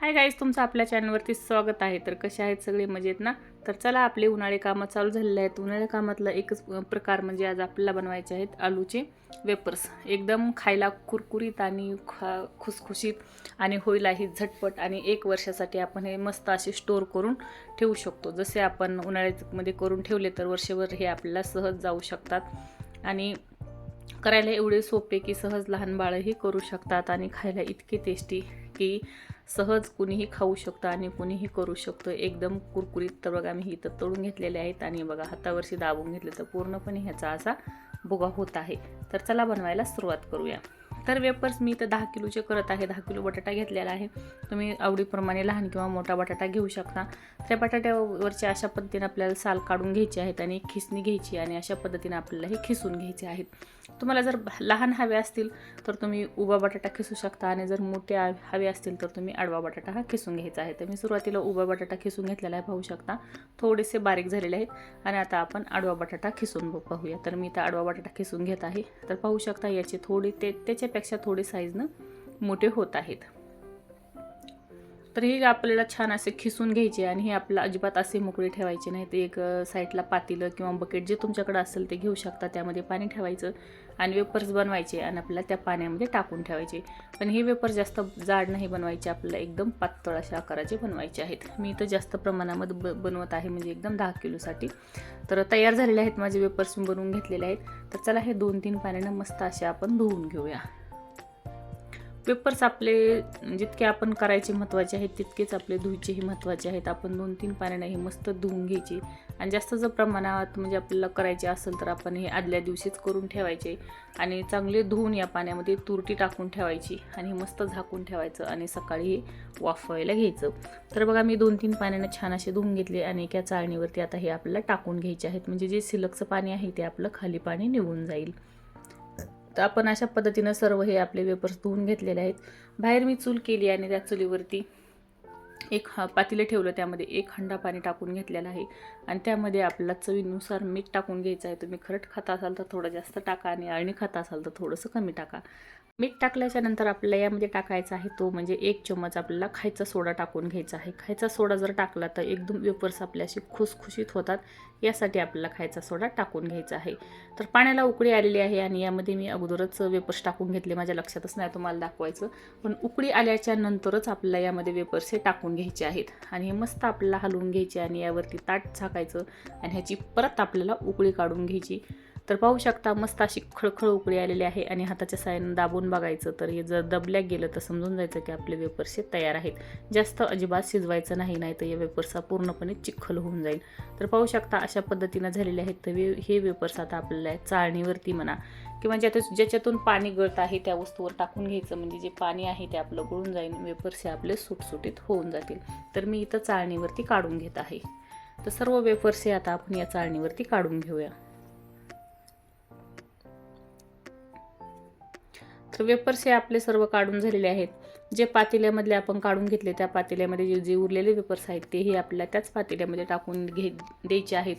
Hi guys तुमचं आपल्या चॅनलवरती स्वागत आहे. तर कसे आहेत सगळे? मजेत ना? तर चला आपले उन्हाळी कामं चालू झालेले आहेत. उन्हाळ्या कामातला एकच प्रकार म्हणजे आज आपल्याला बनवायचे आहेत आलूचे वेपर्स एकदम खायला कुरकुरीत आणि खा खुसखुशीत आणि होईलाही झटपट आणि एक वर्षासाठी आपण हे मस्त असे स्टोअर करून ठेवू शकतो. जसे आपण उन्हाळ्यामध्ये करून ठेवले तर वर्षभर हे आपल्याला सहज जाऊ शकतात. आणि करायला एवढे सोपे की सहज लहान बाळंही करू शकतात आणि खायला इतके टेस्टी की सहज कुणीही खाऊ शकतं आणि कुणीही करू शकतो. एकदम कुरकुरीत तर बघा मी इथं तळून घेतलेले आहेत आणि बघा हातावरशी दाबून घेतले तर पूर्णपणे ह्याचा असा भुगा होत आहे. तर चला बनवायला सुरुवात करूया. तर वेपर्स मी इथं दहा किलोचे करत आहे दहा किलो बटाटा घेतलेला आहे. तुम्ही आवडीप्रमाणे लहान किंवा मोठा बटाटा घेऊ शकता. त्या बटाट्यावरचे अशा पद्धतीने आपल्याला साल काढून घ्यायचे आहेत आणि खिसणी घ्यायची आणि अशा पद्धतीने आपल्याला हे खिसून घ्यायचे आहेत. तुम्हाला जर लहान हवे असतील तर तुम्ही उभा बटाटा खिसू शकता आणि जर मोठे हवे असतील तर तुम्ही आडवा बटाटा हा खिसून घ्यायचा आहे. तर मी सुरुवातीला उभा बटाटा खिसून घेतलेला आहे पाहू शकता. थोडेसे बारीक झालेले आहेत आणि आता आपण आडवा बटाटा खिसून पाहूया. तर मी इथं आडवा बटाटा खिसून घेत आहे. तर पाहू शकता याचे थोडी ते त्याच्यापेक्षा थोडे साईजनं मोठे होत आहेत. तर हे आपल्याला छान असे खिसून घ्यायचे आणि हे आपलं अजिबात असे मोकळे ठेवायचे नाही. ते एक साईडला पातेलं किंवा बकेट जे तुमच्याकडे असेल ते घेऊ शकता. त्यामध्ये पाणी ठेवायचं आणि वेपर्स बनवायचे आणि आपल्याला त्या पाण्यामध्ये टाकून ठेवायचे. पण हे वेपर जास्त जाड नाही बनवायचे. आपल्याला एकदम पातळ अशा आकाराचे बनवायचे आहेत. मी इथं जास्त प्रमाणामध्ये ब बनवत आहे. म्हणजे एकदम दहा किलोसाठी. तर तयार झालेले आहेत माझे वेपर्स मी बनवून घेतलेले आहेत. तर चला हे दोन तीन पाण्यानं मस्त असे आपण धुवून घेऊया. पेपर्स आपले जितके आपण करायचे महत्त्वाचे आहेत तितकेच आपले धुयचेही महत्त्वाचे आहेत. आपण दोन तीन पाण्याने हे मस्त धुवून घ्यायचे. आणि जास्त जर प्रमाणात म्हणजे आपल्याला करायचे असेल तर आपण हे आदल्या दिवशीच करून ठेवायचे. आणि चांगले धुवून या पाण्यामध्ये तुरटी टाकून ठेवायची आणि हे मस्त झाकून ठेवायचं आणि सकाळी हे वाफवायला घ्यायचं. तर बघा मी दोन तीन पाण्याने छान असे धुवून घेतले आणि एका चाळणीवरती आता हे आपल्याला टाकून घ्यायचे आहेत. म्हणजे जे सिलकचं पाणी आहे ते आपलं खाली पाणी निघून जाईल. तर आपण अशा पद्धतीनं सर्व हे आपले वेपर्स धुवून घेतलेले आहेत. बाहेर मी चूल केली आणि त्या चुलीवरती एक हा पातेलं ठेवलं. त्यामध्ये एक हंडा पाणी टाकून घेतलेलं आहे. आणि त्यामध्ये आपल्याला चवीनुसार मीठ टाकून घ्यायचं आहे. तुम्ही खरट खाता असाल तर थोडं जास्त टाका आणि अळणी खाता असाल तर थोडंसं कमी टाका. मीठ टाकल्याच्या नंतर आपल्याला यामध्ये टाकायचा आहे तो म्हणजे एक चम्मच आपल्याला खायचा सोडा टाकून घ्यायचा आहे. खायचा सोडा जर टाकला तर एकदम वेपर्स आपल्याशी खुसखुशीत होतात. यासाठी आपल्याला खायचा सोडा टाकून घ्यायचा आहे. तर पाण्याला उकळी आलेली आहे आणि यामध्ये मी अगोदरच वेपर्स टाकून घेतले. माझ्या लक्षातच नाही तुम्हाला दाखवायचं. पण उकळी आल्याच्या नंतरच आपल्याला यामध्ये वेपर्स हे टाकून घ्यायचे आहेत. आणि हे मस्त आपल्याला हलवून घ्यायचे आणि यावरती ताट झाकायचं. आणि ह्याची परत आपल्याला उकळी काढून घ्यायची. तर पाहू शकता मस्त अशी खळखळ उकळी आलेली आहे आणि हाताच्या साह्यानं दाबून बघायचं तर हे जर दबल्या गेलं तर समजून जायचं की आपले वेपर्स हे तयार आहेत. जास्त अजिबात शिजवायचं नाही नाही तर या वेपर्सचा पूर्णपणे चिखल होऊन जाईल. तर पाहू शकता अशा पद्धतीनं झालेले आहेत तर वे हे वेपर्स आता आपल्याला चाळणीवरती म्हणा किंवा ज्यात ज्याच्यातून पाणी गळत आहे त्या वस्तूवर टाकून घ्यायचं. म्हणजे जे पाणी आहे ते आपलं गळून जाईल वेपर्स हे आपले सुटसुटीत होऊन जातील. तर मी इथं चाळणीवरती काढून घेत आहे. तर सर्व वेफर्स हे आता आपण या चाळणीवरती काढून घेऊया. तर वेपर्स हे आपले सर्व काढून झालेले आहेत. जे पातेल्यामधले आपण काढून घेतले त्या पातेल्यामध्ये जे जे उरलेले वेपर्स आहेत तेही आपल्याला त्याच पातेल्यामध्ये टाकून घे द्यायचे आहेत.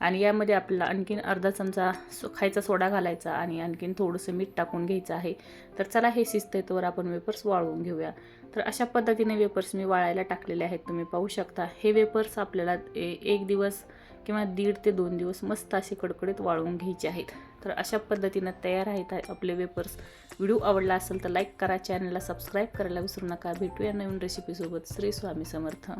आणि यामध्ये आपल्याला आणखीन अर्धा चमचा सो खायचा सोडा घालायचा आणि आणखीन थोडंसं मीठ टाकून घ्यायचं आहे. तर चला हे शिजते तर आपण वेपर्स वाळवून घेऊया. तर अशा पद्धतीने वेपर्स मी वाळायला टाकलेले आहेत तुम्ही पाहू शकता. हे वेपर्स आपल्याला ए एक दिवस किंवा दीड ते दोन दिवस मस्त असे कडकडीत वाळवून घ्यायचे आहेत. तर अशा पद्धतीनं तयार आहेत आपले वेपर्स. व्हिडिओ आवडला असेल तर लाईक करा चॅनलला सबस्क्राईब करायला विसरू नका. भेटूया नवीन रेसिपीसोबत श्री स्वामी समर्थ.